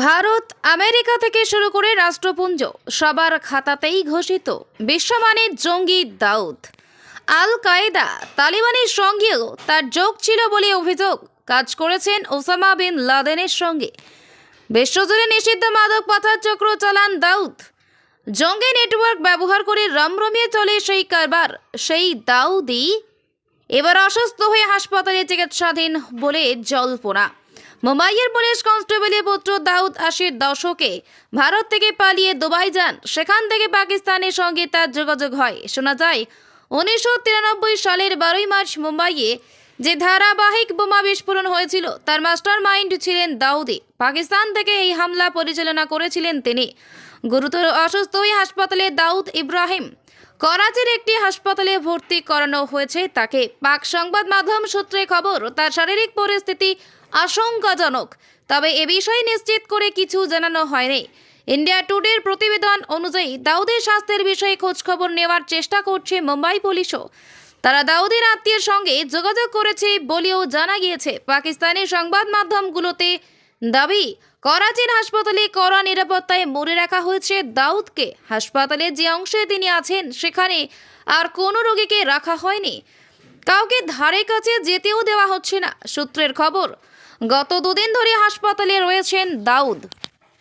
Bharat America থেকে শুরু করে রাষ্ট্রপুঞ্জ সবার খাতাতেই ঘোষিত বিশ্বমানের জঙ্গি দাউদ। আল কায়েদা তালিবানের সঙ্গেও তার যোগ ছিল বলে অভিযোগ কাজ করেছেন ওসামা বিন লাদেনের সঙ্গে। বিশ্বজুড়ে নিষিদ্ধ মাদক পাচার চক্র চালান দাউদ। জঙ্গি নেটওয়ার্ক ব্যবহার করে রমরমিয়ে চলে সেই কারবার, সেই দাউদি এবার অসুস্থ হয়ে হাসপাতালে চিকিৎসাধীন বলে জল্পনা। মুম্বাইয়ের পুলিশ কনস্টেবলের পুত্র দাউদ আশির দশকে ভারত থেকে পালিয়ে দুবাই যান। সেখান থেকে পাকিস্তানের সঙ্গে তার যোগাযোগ হয়। শোনা যায়, উনিশশো তিরানব্বই সালের বারোই মার্চ মুম্বাইয়ে যে ধারাবাহিক বোমা বিস্ফোরণ হয়েছিল, তার মাস্টার মাইন্ড ছিলেন দাউদি। পাকিস্তান থেকে এই হামলা পরিচালনা করেছিলেন তিনি। গুরুতর অসুস্থ হয়ে হাসপাতালে দাউদ ইব্রাহিম। করাচির একটি হাসপাতালে ভর্তি করানো হয়েছে তাকে। পাক সংবাদ মাধ্যম সূত্রে খবর, তার শারীরিক পরিস্থিতি আশঙ্কাজনক, তবে এ বিষয়ে নিশ্চিত করে কিছু জানানো হয়নি। ইন্ডিয়া টুডের প্রতিবেদন অনুযায়ী, দাউদের স্বাস্থ্যের বিষয়ে খোঁজখবর নেওয়ার চেষ্টা করছে মুম্বাই পুলিশও। তারা দাউদের আত্মীয়ের সঙ্গে যোগাযোগ করেছে বলেও জানা গিয়েছে। পাকিস্তানের সংবাদ মাধ্যমগুলোতে দাবি, করাচির হাসপাতালে কড়া নিরাপত্তায় মরে রাখা হয়েছে দাউদকে। হাসপাতালে যে অংশে তিনি আছেন, সেখানে আর কোনো রোগীকে রাখা হয়নি। কাউকে ধারে কাছে যেতেও দেওয়া হচ্ছে না, সূত্রের খবর। গত দুদিন ধরে হাসপাতালে রয়েছেন দাউদ।